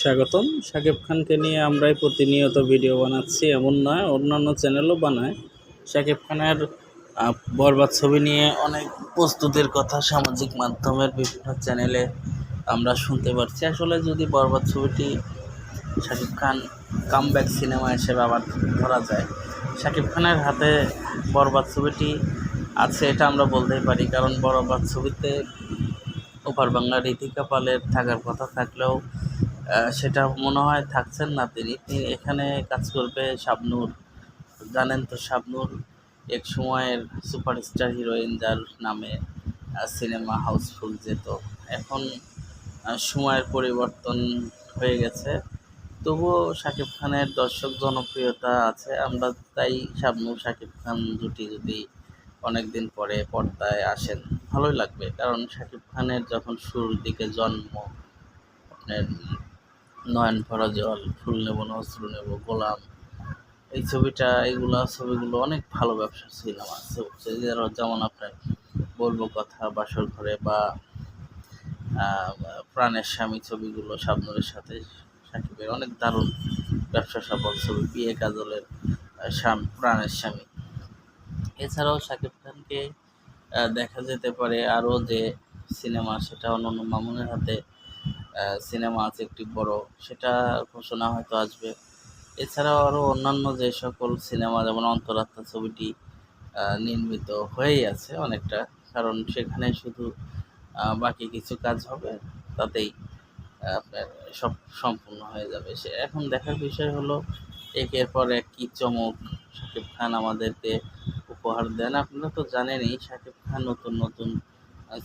স্বাগতম। শাকিব খানকে নিয়ে আমরাই প্রতিনিয়ত ভিডিও বানাচ্ছি, এমন নয়, অন্যান্য চ্যানেলও বানায়। শাকিব খানের বরবাদ ছবি নিয়ে অনেক প্রস্তুতির কথা সামাজিক মাধ্যমের বিভিন্ন চ্যানেলে আমরা শুনতে পারছি। আসলে যদি বরবাদ ছবিটি শাকিব খান কামব্যাক সিনেমা হিসেবে আবার ধরা যায়, শাকিব খানের হাতে বরবাদ ছবিটি আছে এটা আমরা বলতেই পারি, কারণ বরবাদ ছবিতে ওপার বাংলার ঋতিকা পালের থাকার কথা থাকলেও সেটা মনে হয় থাকছেন না তিনি। তিনি এখানে কাজ করবে শাবনূর। জানেন তো শাবনূর এক সময়ের সুপারস্টার, হিরোইন, যার নামে সিনেমা হাউসফুল যেত। এখন সময়ের পরিবর্তন হয়ে গেছে। তবুও শাকিব খানের দর্শক জনপ্রিয়তা আছে। আমরা তাই শাবনূর, শাকিব খান জুটি যদি অনেক দিন পরে পর্দায় আসেন, ভালোই লাগবে। কারণ শাকিব খানের যখন শুরুর দিকে জন্ম আপনার নয়ন ভরা জল ফুল নেব না অস্ত্র নেব, গোলাম। এই ছবিটা, এইগুলো ছবিগুলো অনেক ভালো ব্যবসা ছিল সিনেমা যেমন আপনার বলব কথা, বাসর ঘরে বা প্রাণের স্বামী ছবিগুলো শাবনুরের সাথে সাকিবের অনেক দারুণ ব্যবসা সফল ছবি। বিয়ে কাজলের স্বামী, প্রাণের স্বামী। এছাড়াও শাকিব খানকে দেখা যেতে পারে আরও যে সিনেমা, সেটা অন্য মামুনের হাতে সিনেমা আছে, একটি বড়। সেটা ঘোষণা হয়তো আসবে। এছাড়াও আরও অন্যান্য যে সকল সিনেমা, যেমন অন্তরাত্মা ছবিটি নির্মিত হয়েই আছে অনেকটা। কারণ সেখানে শুধু বাকি কিছু কাজ হবে, তাতেই আপনার সব সম্পূর্ণ হয়ে যাবে। সে এখন দেখার বিষয় হলো, একের পর এক কী চমক শাকিব খান আমাদেরকে উপহার দেন। আপনারা তো জানেনই, শাকিব খান নতুন নতুন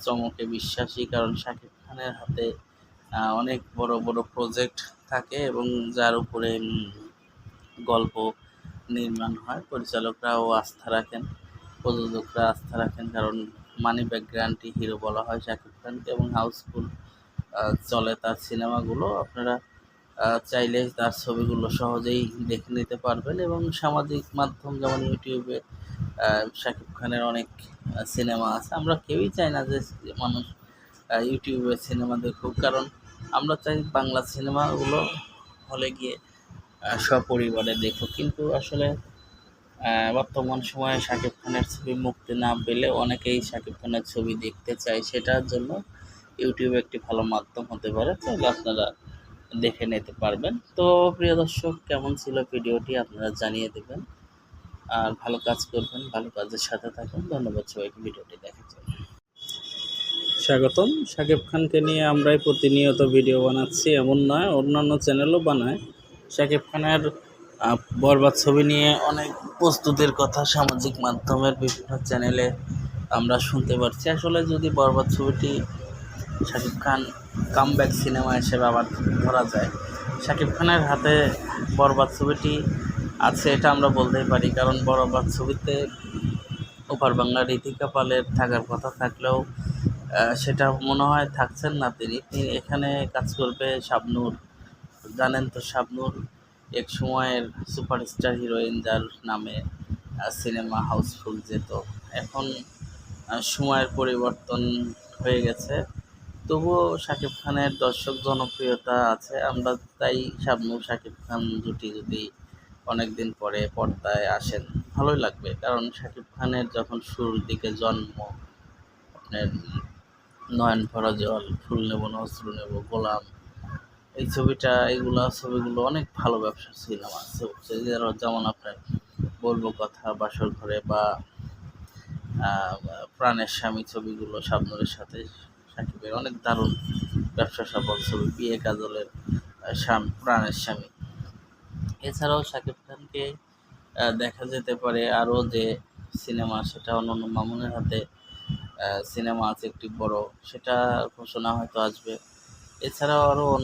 চমকে বিশ্বাসী। কারণ শাকিব খানের হাতে অনেক বড় বড় প্রজেক্ট থাকে এবং যার উপরে গল্প নির্মাণ হয়। পরিচালকরাও আস্থা রাখেন, প্রযোজকরা আস্থা রাখেন, কারণ মানি ব্যাক গ্যারান্টি হিরো বলা হয় শাকিব খানকে এবং হাউসফুল চলে তার সিনেমাগুলো। আপনারা চাইলে তার ছবিগুলো সহজেই দেখে নিতে পারবেন এবং সামাজিক মাধ্যম যেমন ইউটিউবে শাকিব খানের অনেক সিনেমা আছে। আমরা কেউই চাই না যে মানুষ ইউটিউবে সিনেমা দেখুক, কারণ আমরা চাই বাংলা সিনেমাগুলো হলে গিয়ে সপরিবারে দেখুক। কিন্তু আসলে বর্তমান সময়ে শাকিব খানের ছবি মুক্তি না পেলে অনেকেই শাকিব খানের ছবি দেখতে চায়। সেটার জন্য ইউটিউব একটি ভালো মাধ্যম হতে পারে। তাহলে আপনারা দেখে নিতে পারবেন। তো প্রিয় দর্শক, কেমন ছিল ভিডিওটি আপনারা জানিয়ে দেবেন। আর ভালো কাজ করবেন, ভালো কাজের সাথে থাকুন। ধন্যবাদ সবাইকে। ভিডিওটি দেখার জন্য। স্বাগতম। শাকিব খানকে নিয়ে আমরাই প্রতিনিয়ত ভিডিও বানাচ্ছি, এমন নয়, অন্যান্য চ্যানেলও বানায়। শাকিব খানের বরবাদ ছবি নিয়ে অনেক প্রস্তুতির কথা সামাজিক মাধ্যমের বিভিন্ন চ্যানেলে আমরা শুনতে পারছি। আসলে যদি বরবাদ ছবিটি শাকিব খান কামব্যাক সিনেমা হিসেবে আবার ধরা যায় শাকিব খানের হাতে বরবাদ ছবিটি আছে এটা আমরা বলতেই পারি, কারণ বরবাদ ছবিতে ওপার বাংলার ঋতিকা পালের থাকার কথা থাকলেও সেটা মনে হয় থাকছেন না তিনি। তিনি এখানে কাজ করবে শাবনূর। জানেন তো শাবনূর এক সময়ের সুপারস্টার হিরোইন যার নামে সিনেমা হাউসফুল যেত। এখন সময়ের পরিবর্তন হয়ে গেছে। তবুও শাকিব খানের দর্শক জনপ্রিয়তা আছে। আমরা তাই শাবনূর, শাকিব খান জুটি যদি অনেক দিন পরে পর্দায় আসেন, ভালোই লাগবে। কারণ শাকিব খানের যখন শুরুর দিকে জন্ম, আপনার নয়ন, ভরা জল, ফুল নেব না অস্ত্র নেব, গোলাম। এই ছবিটা এইগুলো ছবিগুলো অনেক ভালো ব্যবসা সিনেমা যেমন আপনার বলব কথা, বাসর ঘরে বা প্রাণের স্বামী ছবিগুলো, শাবনুরের সাথে সাকিবের অনেক দারুণ ব্যবসা সফল ছবি। বিয়ে কাজলের স্বামী, প্রাণের স্বামী। এছাড়াও শাকিব খানকে দেখা যেতে পারে আরও যে সিনেমা, সেটা অন্য মামুনের হাতে সিনেমা আছে একটি বড় সেটা ঘোষণা হয়তো আসবে। এছাড়াও আরও অন্য